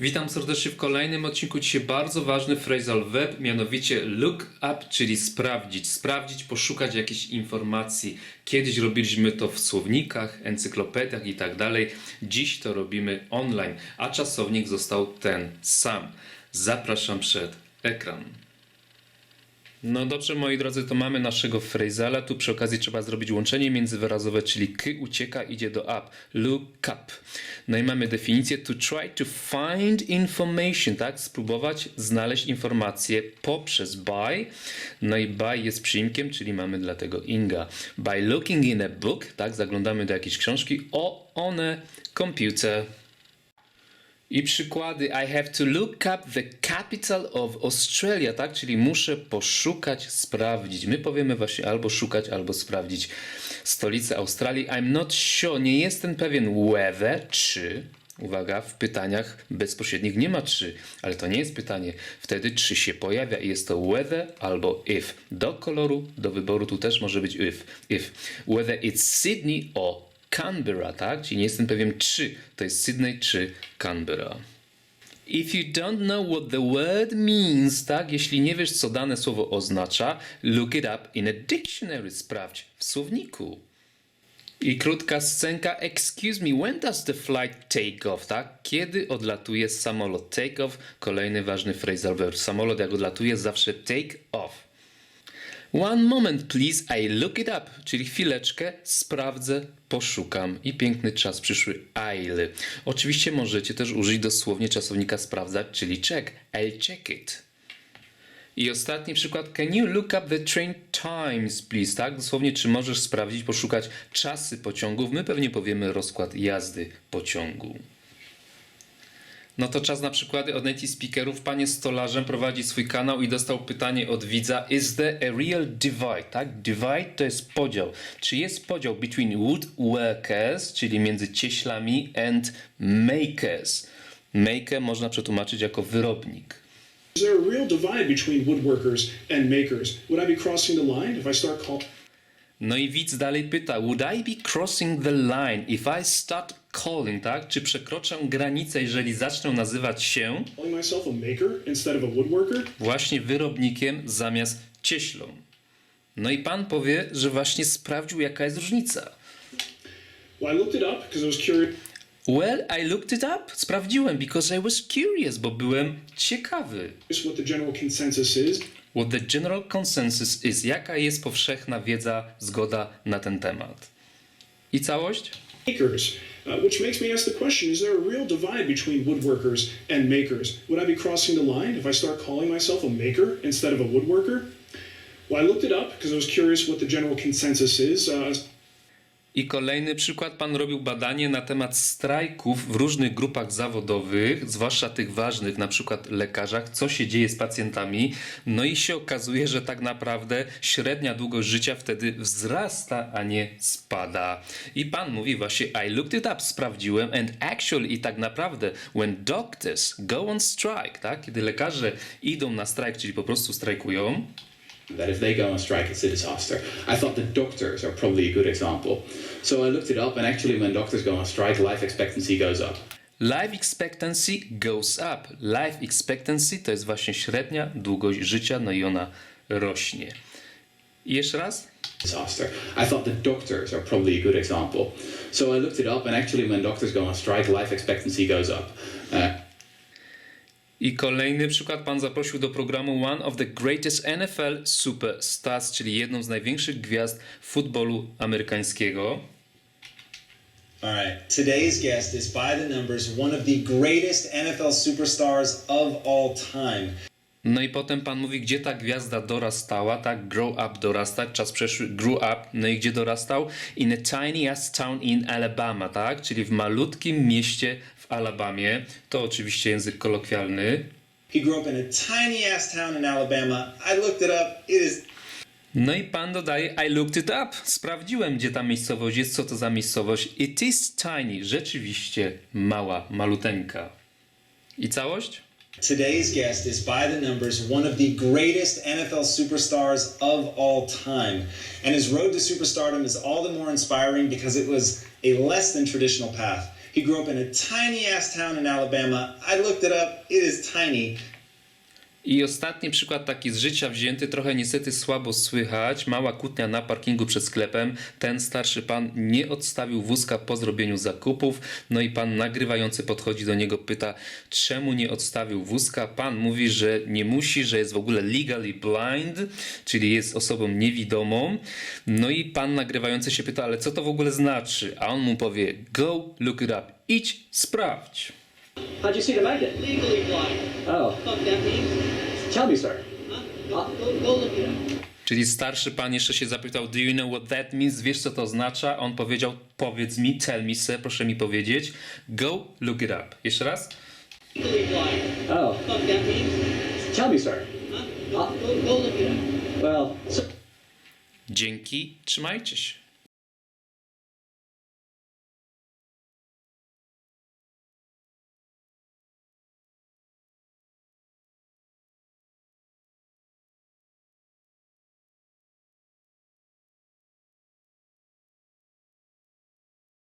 Witam serdecznie w kolejnym odcinku. Dzisiaj bardzo ważny phrasal verb, mianowicie look up, czyli sprawdzić. Sprawdzić, poszukać jakiejś informacji. Kiedyś robiliśmy to w słownikach, encyklopediach i tak dalej. Dziś to robimy online, a czasownik został ten sam. Zapraszam przed ekran. No dobrze, moi drodzy, to mamy naszego phrasala. Tu przy okazji trzeba zrobić łączenie międzywyrazowe, czyli k ucieka, idzie do up. Look up. No i mamy definicję to try to find information, tak? Spróbować znaleźć informację poprzez by. No i by jest przyimkiem, czyli mamy dlatego inga. By looking in a book, tak? Zaglądamy do jakiejś książki o on a computer. I przykłady. I have to look up the capital of Australia, tak? Czyli muszę poszukać, sprawdzić. My powiemy właśnie albo szukać, albo sprawdzić stolicę Australii. I'm not sure. Nie jestem pewien whether, czy. Uwaga, w pytaniach bezpośrednich nie ma czy, ale to nie jest pytanie. Wtedy czy się pojawia i jest to whether albo if. Do koloru, do wyboru tu też może być if. if. Whether it's Sydney or Canberra, tak? Czyli nie jestem pewien, czy to jest Sydney, czy Canberra. If you don't know what the word means, tak? Jeśli nie wiesz, co dane słowo oznacza, look it up in a dictionary. Sprawdź w słowniku. I krótka scenka. Excuse me, when does the flight take off, tak? Kiedy odlatuje samolot? Take off, kolejny ważny phrasal verb. Samolot jak odlatuje zawsze take off. One moment, please, I look it up. Czyli chwileczkę, sprawdzę, poszukam. I piękny czas przyszły I'll. Oczywiście możecie też użyć dosłownie czasownika sprawdzać, czyli check. I'll check it. I ostatni przykład. Can you look up the train times, please? Tak? Dosłownie, czy możesz sprawdzić, poszukać czasy pociągów? My pewnie powiemy rozkład jazdy pociągu. No to czas na przykłady od native speakerów. Pan jest stolarzem, prowadzi swój kanał i dostał pytanie od widza. Is there a real divide? Tak? Divide to jest podział. Czy jest podział between woodworkers, czyli między cieślami, and makers? Maker można przetłumaczyć jako wyrobnik. Is there a real divide between woodworkers and makers? Would I be crossing the line if I start call- No i widz dalej pyta, would I be crossing the line if I start calling, tak? Czy przekroczę granicę, jeżeli zacznę nazywać się calling myself a maker instead of a woodworker? właśnie wyrobnikiem zamiast cieślą? No i pan powie, że właśnie sprawdził, jaka jest różnica. Well, I looked it up because I was curious Well, I looked it up. Sprawdziłem, because I was curious, bo byłem ciekawy. what the general consensus is. What the general consensus is. Jaka jest powszechna wiedza, zgoda na ten temat? I całość? Makers, uh, which makes me ask the question: Is there a real divide between woodworkers and makers? Would I be crossing the line if I start calling myself a maker instead of a woodworker? Well, I looked it up because I was curious what the general consensus is. Uh, I kolejny przykład, pan robił badanie na temat strajków w różnych grupach zawodowych, zwłaszcza tych ważnych, na przykład lekarzach, co się dzieje z pacjentami. No i się okazuje, że tak naprawdę średnia długość życia wtedy wzrasta, a nie spada. I pan mówi właśnie, I looked it up, sprawdziłem, and actually i tak naprawdę, when doctors go on strike, tak, kiedy lekarze idą na strajk, czyli po prostu strajkują, that if they go on strike, it's a disaster. I thought the doctors are probably a good example. So I looked it up, and actually, when doctors go on strike, life expectancy goes up. Life expectancy goes up. Life expectancy to jest właśnie średnia długość życia, no i ona rośnie. I jeszcze raz? Disaster. I thought the doctors are probably a good example. So I looked it up, and actually, when doctors go on strike, life expectancy goes up. Uh, I kolejny przykład, pan zaprosił do programu One of the Greatest NFL Superstars, czyli jedną z największych gwiazd futbolu amerykańskiego. All right. Today's guest is by the numbers one of the greatest NFL superstars of all time. No i potem pan mówi, gdzie ta gwiazda dorastała, tak? Grow up, dorastać, czas przeszły, grew up, no i gdzie dorastał? In a tiny ass town in Alabama, tak? Czyli w malutkim mieście w Alabamie. To oczywiście język kolokwialny. He grew up in a tiny ass town in Alabama. I looked it up. It is No i pan dodaje, I looked it up. Sprawdziłem, gdzie ta miejscowość jest, co to za miejscowość. It is tiny. Rzeczywiście mała, maluteńka. I całość? Today's guest is by the numbers one of the greatest NFL superstars of all time. And his road to superstardom is all the more inspiring because it was a less than traditional path. He grew up in a tiny ass town in Alabama. I looked it up, it is tiny. I ostatni przykład taki z życia wzięty, trochę niestety słabo słychać. Mała kłótnia na parkingu przed sklepem. Ten starszy pan nie odstawił wózka po zrobieniu zakupów. No i pan nagrywający podchodzi do niego, pyta, czemu nie odstawił wózka. Pan mówi, że nie musi, że jest w ogóle legally blind, czyli jest osobą niewidomą. No i pan nagrywający się pyta, ale co to w ogóle znaczy? A on mu powie, go look it up. Idź, sprawdź. How'd you see make it? legally blind. Oh, Fuck that means. tell me, sir. Huh? Go, go, go look it up. Czyli starszy pan jeszcze się zapytał, do you know what that means? Wiesz co to oznacza? On powiedział, powiedz mi, tell me sir, proszę mi powiedzieć. Go look it up. Jeszcze raz. Legally blind. Oh, Fuck that means. tell me, sir. Huh? Go, go, go look it up. Well, sir. Dzięki, trzymajcie się.